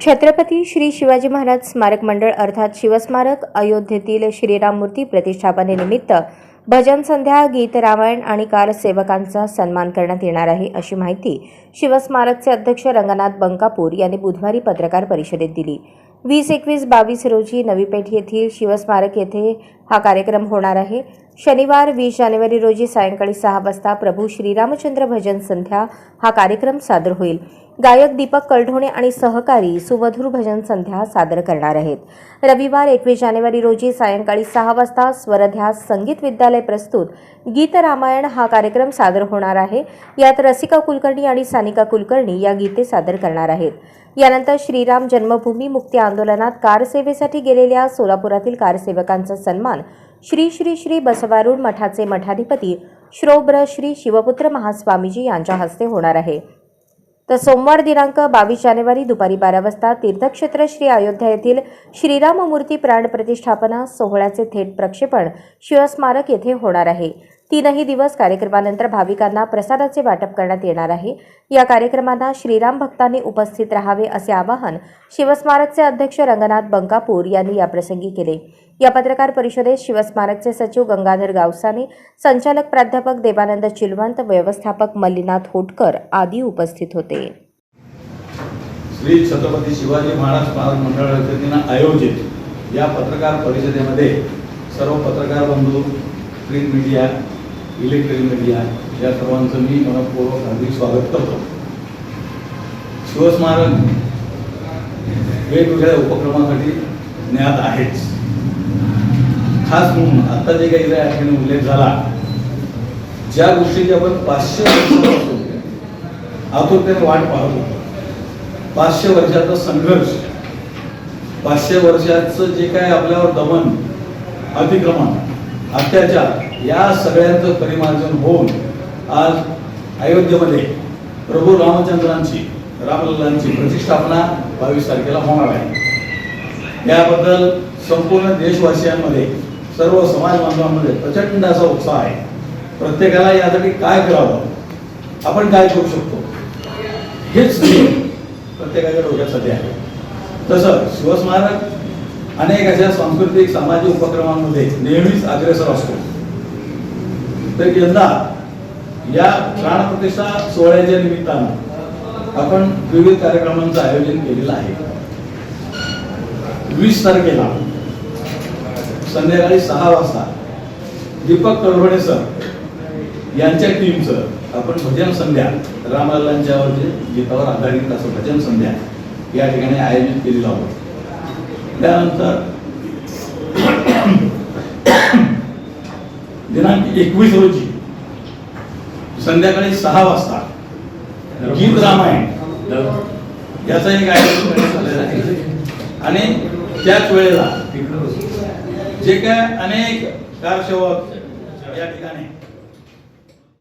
छत्रपती श्री शिवाजी महाराज स्मारक मंडळ अर्थात शिवस्मारक अयोध्येतील श्रीराम मूर्ती प्रतिष्ठापनेनिमित्त भजन संध्या गीत रामायण आणि कारसेवकांचा सन्मान करण्यात येणार आहे अशी माहिती शिवस्मारकचे अध्यक्ष रंगनाथ बंकापूर यांनी बुधवारी पत्रकार परिषदेत दिली. वीस एकवीस बावीस रोजी नवी पेठ येथील शिवस्मारक येथे हा कार्यक्रम होणार आहे. शनिवार वीस जानेवारी रोजी सायंकाळी सहा वाजता प्रभू श्रीरामचंद्र भजन संध्या हा कार्यक्रम सादर होईल. गायक दीपक कलढोणे आणि सहकारी सुमधुर भजन संध्या सादर करणार आहेत. रविवार एकवीस जानेवारी रोजी सायंकाळी सहा वाजता स्वरध्यास संगीत विद्यालय प्रस्तुत गीत रामायण हा कार्यक्रम सादर होणार आहे. यात रसिका कुलकर्णी आणि सानिका कुलकर्णी या गीते सादर करणार आहेत. यानंतर श्रीराम जन्मभूमी मुक्ती आंदोलनात कारसेवेसाठी गेलेल्या सोलापुरातील कारसेवकांचा सन्मान श्री श्री श्री बसवारूढ मठाचे मठाधिपती श्रोब्र श्री शिवपुत्र महास्वामीजी यांच्या हस्ते होणार आहे. तर सोमवार दिनांक बावीस जानेवारी दुपारी बारा वाजता तीर्थक्षेत्र श्री अयोध्या येथील श्रीराम मूर्ती प्राण प्रतिष्ठापना सोहळ्याचे थेट प्रक्षेपण शिवस्मारक येथे होणार आहे. तीनही दिवस कार्यक्रमानंतर भाविकांना प्रसादाचे वाटप करण्यात येणार आहे. या कार्यक्रमांना श्रीराम भक्तांनी उपस्थित राहावे असे आवाहन शिवस्मारकचे अध्यक्ष रंगनाथ बंकापूर यांनी याप्रसंगी केले. या पत्रकार परिषदेत शिवस्मारकचे सचिव गंगाधर गावसाने संचालक प्राध्यापक देवानंद चिलवंत व्यवस्थापक मल्लीनाथ होटकर आदी उपस्थित होते. श्री छत्रपती शिवाजी महाराज स्मारक मंडळाच्या आयोजित या पत्रकार परिषदेमध्ये सर्व पत्रकार बंधू प्रिंट मीडिया इलेक्ट्रॉनिक मीडिया या सर्वांचं मी मनपूर्वक हार्दिक स्वागत करतो. शिवस्मारक वेगवेगळ्या उपक्रमासाठी ज्ञात आहेच. खास म्हणून आता जे काही या ठिकाणी उल्लेख झाला ज्या गोष्टीची आपण पाचशे वर्षापासून आतुरतेने वाट पाहत होतो. पाचशे वर्षाचा संघर्ष पाचशे वर्षाचं जे काय आपल्यावर दमन अतिक्रमण अत्याचार या सगळ्यांचं परिमार्जन होऊन आज अयोध्येमध्ये प्रभू रामचंद्रांची रामलल्लांची प्रतिष्ठापना बावीस तारखेला होणार आहे. याबद्दल संपूर्ण देशवासियांमध्ये सर्व समाज बांधवांमध्ये प्रचंड असा उत्साह आहे. प्रत्येकाला यासाठी काय करावं? आपण काय करू शकतो? हेच प्रत्येकाच्या डोक्यासाठी आहे. तसं शिवस्मारक अनेक अशा सांस्कृतिक सामाजिक उपक्रमांमध्ये नेहमीच अग्रेसर असतो. तर यंदा या प्राणप्रतिष्ठा सोहळ्याच्या निमित्तानं आपण विविध कार्यक्रमांचं आयोजन केलेलं आहे. वीस तारखेला संध्याकाळी सहा वाजता दीपक कळवणे सर यांच्या टीमचं आपण भजन संध्या रामलालांच्या गीतावर आधारित असं भजन संध्या या ठिकाणी आयोजित केलेलं आहोत. त्यानंतर दिनांक एकवीस रोजी संध्याकाळी सहा वाजता गीत रामायण याचं एक आयोजन आणि त्याच वेळेला जे काय अनेक कारसेवक या ठिकाणी